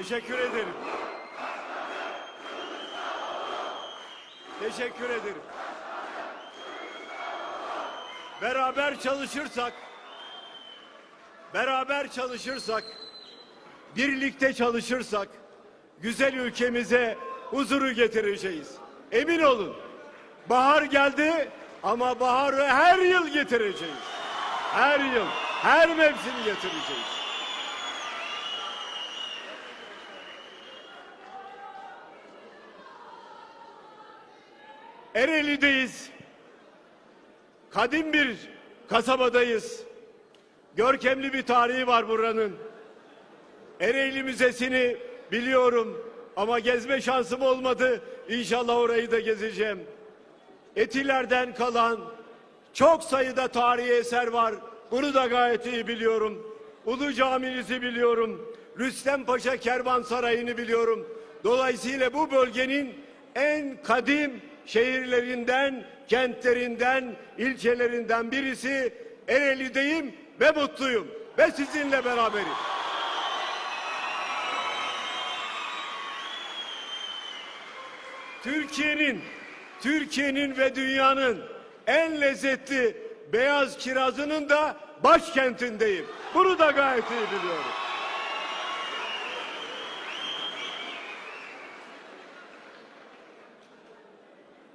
Teşekkür ederim. Teşekkür ederim. Beraber çalışırsak, beraber çalışırsak, birlikte çalışırsak, güzel ülkemize huzuru getireceğiz. Emin olun. Bahar geldi ama baharı her yıl getireceğiz. Her yıl, her mevsim getireceğiz. Ereğli'deyiz. Kadim bir kasabadayız. Görkemli bir tarihi var buranın. Ereğli Müzesi'ni biliyorum ama gezme şansım olmadı. İnşallah orayı da gezeceğim. Etilerden kalan çok sayıda tarihi eser var. Bunu da gayet iyi biliyorum. Ulu Caminizi biliyorum. Rüstem Paşa Kervansarayı'nı biliyorum. Dolayısıyla bu bölgenin en kadim şehirlerinden, kentlerinden, ilçelerinden birisi Ereğli'deyim ve mutluyum. Ve sizinle beraberim. Türkiye'nin Türkiye'nin ve dünyanın en lezzetli beyaz kirazının da başkentindeyim. Bunu da gayet iyi biliyorum.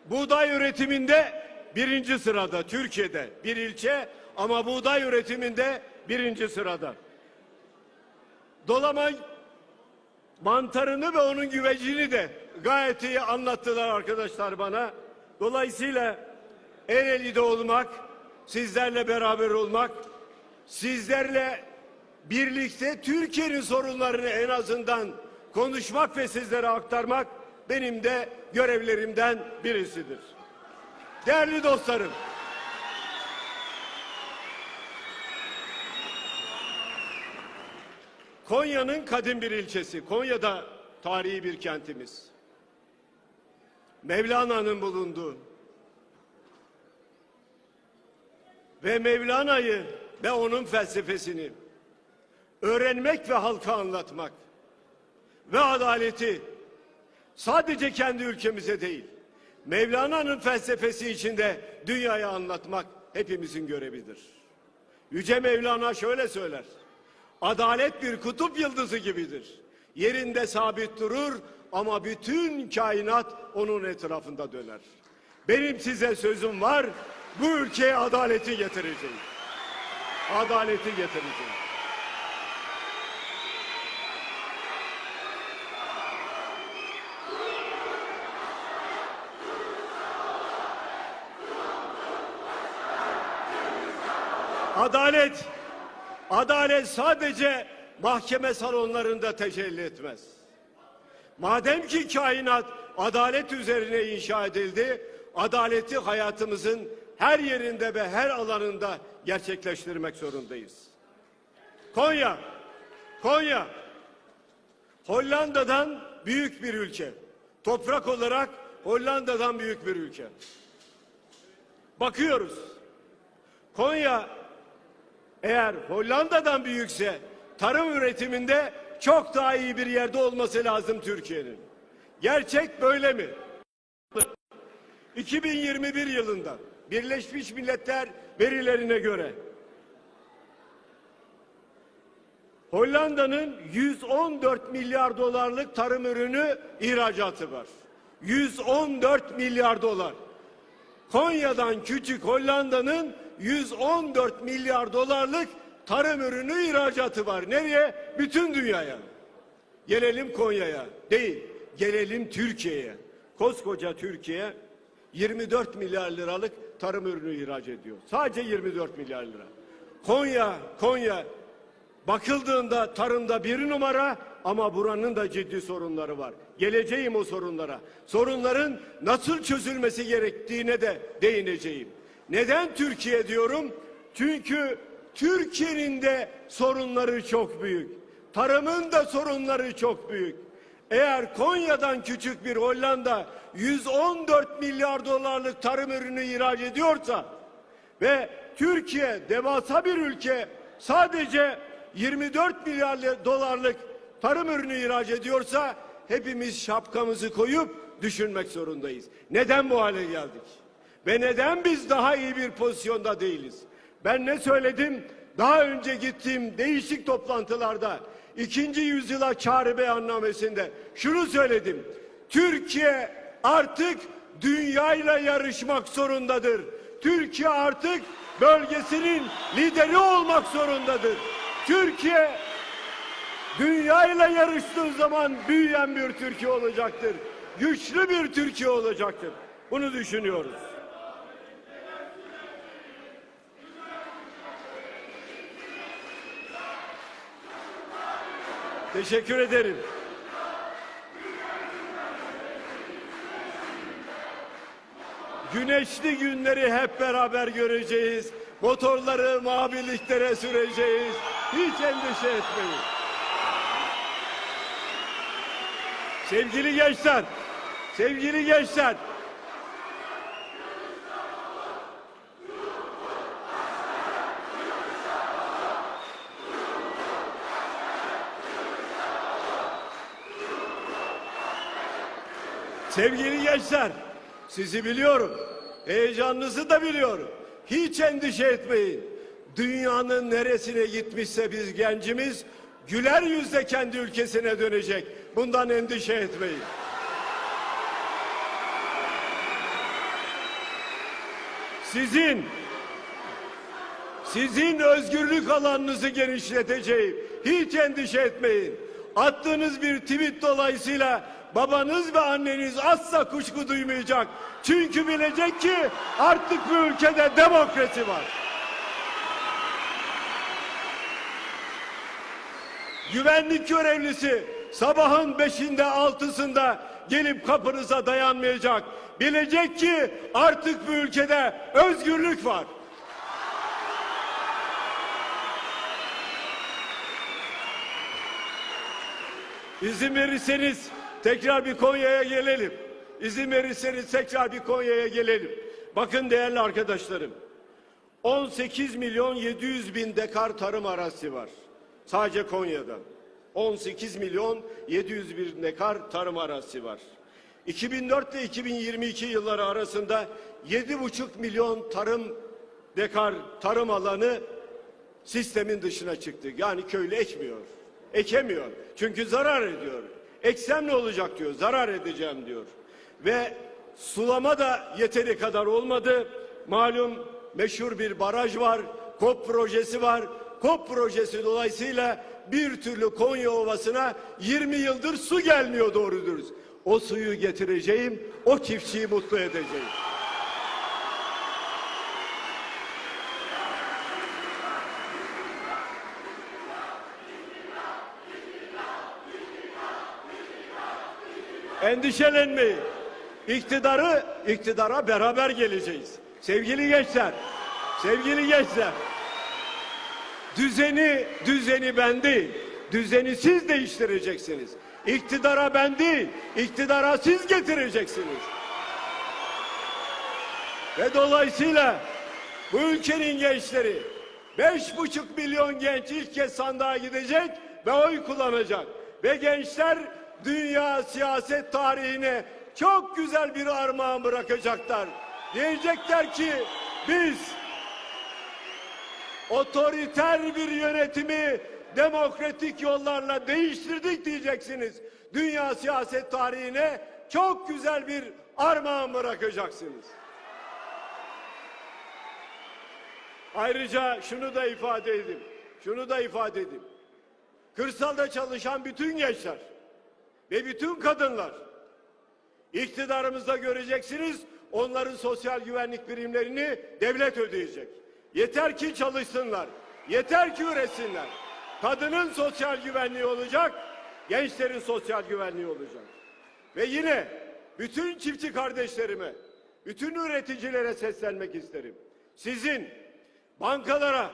Buğday üretiminde birinci sırada Türkiye'de bir ilçe ama buğday üretiminde birinci sırada. Dolama mantarını ve onun güvecini de gayet iyi anlattılar arkadaşlar bana. Dolayısıyla Ereğli'de olmak, sizlerle beraber olmak, sizlerle birlikte Türkiye'nin sorunlarını en azından konuşmak ve sizlere aktarmak benim de görevlerimden birisidir. Değerli dostlarım, Konya'nın kadim bir ilçesi. Konya'da tarihi bir kentimiz. Mevlana'nın bulunduğu ve Mevlana'yı ve onun felsefesini öğrenmek ve halka anlatmak ve adaleti sadece kendi ülkemize değil Mevlana'nın felsefesi içinde dünyaya anlatmak hepimizin görevidir. Yüce Mevlana şöyle söyler. Adalet bir kutup yıldızı gibidir. Yerinde sabit durur ama bütün kainat onun etrafında döner. Benim size sözüm var. Bu ülkeye adaleti getireceğim. Adaleti getireceğim. Adalet Adalet sadece mahkeme salonlarında tecelli etmez. Madem ki kainat adalet üzerine inşa edildi, adaleti hayatımızın her yerinde ve her alanında gerçekleştirmek zorundayız. Konya, Konya, Hollanda'dan büyük bir ülke. Toprak olarak Hollanda'dan büyük bir ülke. Bakıyoruz. Konya eğer Hollanda'dan büyükse tarım üretiminde çok daha iyi bir yerde olması lazım Türkiye'nin. Gerçek böyle mi? 2021 yılında Birleşmiş Milletler verilerine göre Hollanda'nın 114 milyar dolarlık tarım ürünü ihracatı var. 114 milyar dolar. Konya'dan küçük Hollanda'nın 114 milyar dolarlık tarım ürünü ihracatı var. Nereye? Bütün dünyaya. Gelelim Konya'ya. Değil. Gelelim Türkiye'ye. Koskoca Türkiye 24 milyar liralık tarım ürünü ihraç ediyor. Sadece 24 milyar lira. Konya, Konya bakıldığında tarımda bir numara ama buranın da ciddi sorunları var. Geleceğim o sorunlara. Sorunların nasıl çözülmesi gerektiğine de değineceğim. Neden Türkiye diyorum? Çünkü Türkiye'nin de sorunları çok büyük. Tarımın da sorunları çok büyük. Eğer Konya'dan küçük bir Hollanda 114 milyar dolarlık tarım ürünü ihraç ediyorsa ve Türkiye devasa bir ülke sadece 24 milyar dolarlık tarım ürünü ihraç ediyorsa hepimiz şapkamızı koyup düşünmek zorundayız. Neden bu hale geldik? Ve neden biz daha iyi bir pozisyonda değiliz? Ben ne söyledim? Daha önce gittiğim değişik toplantılarda ikinci yüzyıla çağrı beyannamesinde şunu söyledim. Türkiye artık dünyayla yarışmak zorundadır. Türkiye artık bölgesinin lideri olmak zorundadır. Türkiye dünyayla yarıştığı zaman büyüyen bir Türkiye olacaktır. Güçlü bir Türkiye olacaktır. Bunu düşünüyoruz. Teşekkür ederim. Güneşli günleri hep beraber göreceğiz. Motorları maviliklere süreceğiz. Hiç endişe etmeyin. Sevgili gençler, sevgili gençler. Sevgili gençler, sizi biliyorum. Heyecanınızı da biliyorum. Hiç endişe etmeyin. Dünyanın neresine gitmişse biz gencimiz güler yüzle kendi ülkesine dönecek. Bundan endişe etmeyin. Sizin sizin özgürlük alanınızı genişleteceğim. Hiç endişe etmeyin. Attığınız bir tweet dolayısıyla babanız ve anneniz asla kuşku duymayacak. Çünkü bilecek ki artık bu ülkede demokrasi var. Güvenlik görevlisi sabahın beşinde altısında gelip kapınıza dayanmayacak. Bilecek ki artık bu ülkede özgürlük var. İzin verirseniz tekrar bir Konya'ya gelelim. İzin verirseniz tekrar bir Konya'ya gelelim. Bakın değerli arkadaşlarım. 18 milyon 700 bin dekar tarım arazisi var. Sadece Konya'da. 18 milyon 700 bin dekar tarım arazisi var. 2004 ile 2022 yılları arasında 7,5 milyon tarım dekar tarım alanı sistemin dışına çıktı. Yani köylü ekmiyor. Ekemiyor. Çünkü zarar ediyor. Eksem ne olacak diyor. Zarar edeceğim diyor. Ve sulama da yeteri kadar olmadı. Malum meşhur bir baraj var. KOP projesi var. KOP projesi dolayısıyla bir türlü Konya Ovası'na 20 yıldır su gelmiyor doğru dürüst. O suyu getireceğim, o çiftçiyi mutlu edeceğim. Endişelenmeyin. İktidarı, iktidara beraber geleceğiz. Sevgili gençler, sevgili gençler. Düzeni, düzeni ben değil. Düzeni siz değiştireceksiniz. İktidara ben değil, iktidara siz getireceksiniz. Ve dolayısıyla bu ülkenin gençleri beş buçuk milyon genç ilk kez sandığa gidecek ve oy kullanacak. Ve gençler dünya siyaset tarihine çok güzel bir armağan bırakacaklar. Diyecekler ki biz otoriter bir yönetimi demokratik yollarla değiştirdik diyeceksiniz. Dünya siyaset tarihine çok güzel bir armağan bırakacaksınız. Ayrıca şunu da ifade edeyim. Şunu da ifade edeyim. Kırsalda çalışan bütün gençler ve bütün kadınlar iktidarımızda göreceksiniz onların sosyal güvenlik primlerini devlet ödeyecek. Yeter ki çalışsınlar. Yeter ki üretsinler. Kadının sosyal güvenliği olacak, gençlerin sosyal güvenliği olacak. Ve yine bütün çiftçi kardeşlerime, bütün üreticilere seslenmek isterim. Sizin bankalara,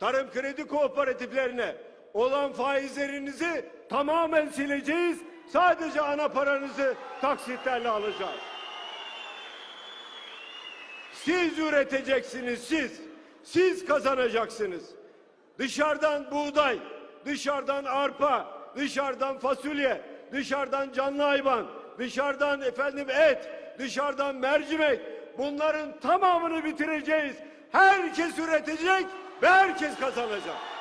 tarım kredi kooperatiflerine olan faizlerinizi tamamen sileceğiz. Sadece ana paranızı taksitlerle alacağız. Siz üreteceksiniz siz. Siz kazanacaksınız. Dışarıdan buğday, dışarıdan arpa, dışarıdan fasulye, dışarıdan canlı hayvan, dışarıdan efendim et, dışarıdan mercimek. Bunların tamamını bitireceğiz. Herkes üretecek ve herkes kazanacak.